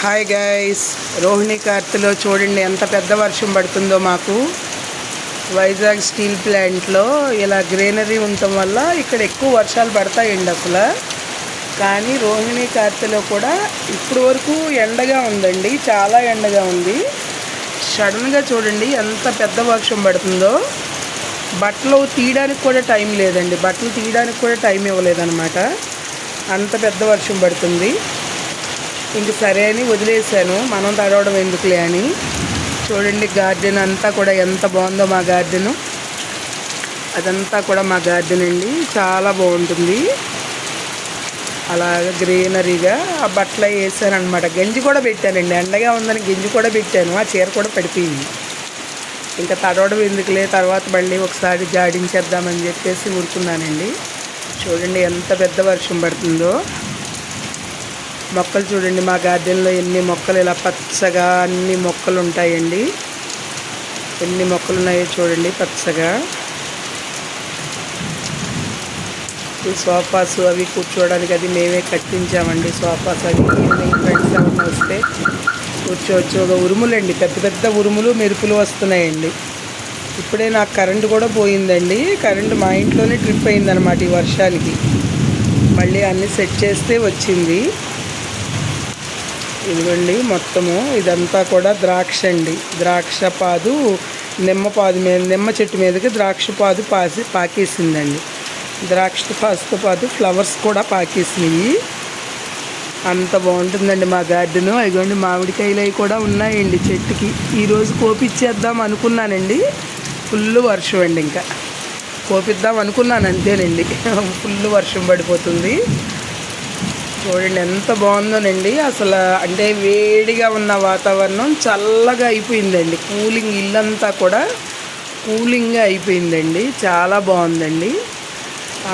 Hi guys Rohini కార్తిలో చూడండి ఎంత పెద్ద వర్షం పడుతుందో మాకు. వైజాగ్ స్టీల్ ప్లాంట్లో ఇలా గ్రీనరీ ఉండటం వల్ల ఇక్కడ ఎక్కువ వర్షాలు పడతాయండి అసలు. కానీ రోహిణి కార్తెలో కూడా ఇప్పుడు వరకు ఎండగా ఉందండి. చాలా ఎండగా ఉంది. సడన్గా చూడండి ఎంత పెద్ద వర్షం పడుతుందో. బట్టలు తీయడానికి కూడా టైం లేదండి. బట్టలు తీయడానికి కూడా టైం ఇవ్వలేదన్నమాట. అంత పెద్ద వర్షం పడుతుంది. ఇంక సరే అని వదిలేసాను మనం తడవడం ఎందుకులే అని. చూడండి గార్డెన్ అంతా కూడా ఎంత బాగుందో మా గార్డెను. అదంతా కూడా మా గార్డెన్ అండి. చాలా బాగుంటుంది. అలాగ గ్రీనరీగా ఆ బట్టలు వేసానమాట గంజి కూడా పెట్టానండి. ఎండగా ఉందని గంజి కూడా పెట్టాను. ఆ చీర కూడా పడిపోయింది. ఇంకా తడవడం ఎందుకులే? తర్వాత మళ్ళీ ఒకసారి జాడించేద్దామని చెప్పేసి ఊరుకున్నానండి. చూడండి ఎంత పెద్ద వర్షం పడుతుందో. మొక్కలు చూడండి మా గార్డెన్లో ఎన్ని మొక్కలు ఇలా పచ్చగా అన్ని మొక్కలు ఉంటాయండి ఎన్ని మొక్కలు ఉన్నాయో చూడండి పచ్చగా. ఈ సోఫాస్ అవి కూర్చోవడానికి అది మేమే కట్టించామండి. సోఫాస్ అవి ఫ్రెండ్స్ ఎవరైనా వస్తే కూర్చోవచ్చు. ఒక ఉరుములండి పెద్ద పెద్ద ఉరుములు మెరుపులు వస్తున్నాయండి. ఇప్పుడే నాకు కరెంటు కూడా పోయిందండి. కరెంటు మా ఇంట్లోనే ట్రిప్ అయిందనమాట ఈ వర్షానికి. మళ్ళీ అన్నీ సెట్ చేస్తే వచ్చింది. ఇదిగోండి మొత్తము ఇదంతా కూడా ద్రాక్ష అండి. ద్రాక్ష పాదు నిమ్మ పాదు మీద నిమ్మ చెట్టు మీదకి ద్రాక్ష పాదు పాసి పాకేసిందండి. ద్రాక్ష పాసుతో పాటు ఫ్లవర్స్ కూడా పాకేసినాయి అంత బాగుంటుందండి మా గార్డెను. అదిగోండి మామిడికాయలు అవి కూడా ఉన్నాయండి చెట్టుకి. ఈరోజు కోపిచ్చేద్దాం అనుకున్నానండి. ఫుల్ వర్షం అండి ఇంకా. కోపిద్దాం అనుకున్నాను అంతేనండి. ఫుల్ వర్షం పడిపోతుంది. చూడండి ఎంత బాగుందోనండి. అసలు అంటే వేడిగా ఉన్న వాతావరణం చల్లగా అయిపోయిందండి. కూలింగ్ ఇల్లంతా కూడా కూలింగ్గా అయిపోయిందండి. చాలా బాగుందండి.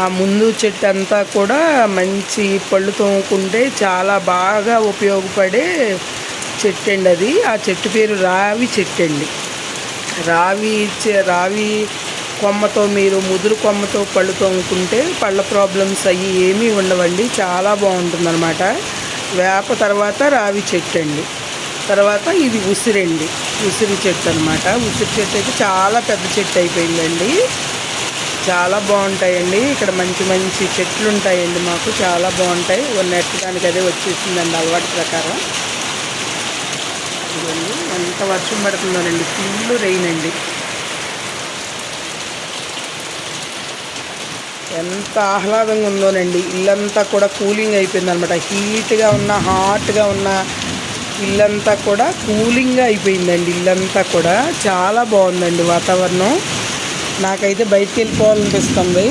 ఆ ముందు చెట్టు అంతా కూడా మంచి పళ్ళు తోముకుంటే చాలా బాగా ఉపయోగపడే చెట్టు అండి అది. ఆ చెట్టు పేరు రావి చెట్టు అండి రావి రావి కొమ్మతో మీరు ముదురు కొమ్మతో పళ్ళు తోముకుంటే పళ్ళ ప్రాబ్లమ్స్ అవి ఏమీ ఉండవండి. చాలా బాగుంటుందన్నమాట. వేప తర్వాత రావి చెట్టు అండి. తర్వాత ఇది ఉసిరండి ఉసిరి చెట్టు అనమాట ఉసిరి చెట్టు అయితే చాలా పెద్ద చెట్టు అయిపోయిందండి. చాలా బాగుంటాయండి. ఇక్కడ మంచి మంచి చెట్లు ఉంటాయండి మాకు. చాలా బాగుంటాయి. నెట్టడానికి అదే వచ్చేసిందండి అలవాటు ప్రకారం. ఇదిగోండి ఎంత వర్షం పడుతుందోనండి ఫుల్ రెయిన్ అండి. ఎంత ఆహ్లాదంగా ఉందోనండి. ఇల్లంతా కూడా కూలింగ్ అయిపోయింది అనమాట హీట్గా ఉన్న హాట్గా ఉన్న ఇల్లంతా కూడా కూలింగ్గా అయిపోయిందండి. ఇల్లంతా కూడా చాలా బాగుందండి వాతావరణం. నాకైతే బయటికి వెళ్ళిపోవాలనిపిస్తుంది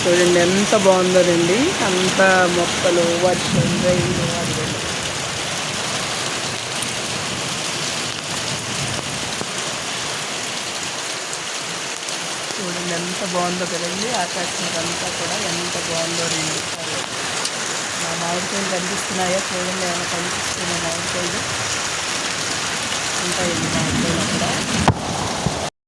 చూడండి ఎంత బాగుందోనండి. అంత మొక్కలు వర్షం రైలు చూడండి ఎంత బాగుందో కదండి. ఆకాశం అంతా కూడా ఎంత బాగుందో రండి మా మామిడికాయలు కనిపిస్తున్నాయా? చూడండి ఏమైనా కనిపిస్తున్నాయి మామిడికాయలు? ఉంటాయండి మామిడికాయలు అక్కడ.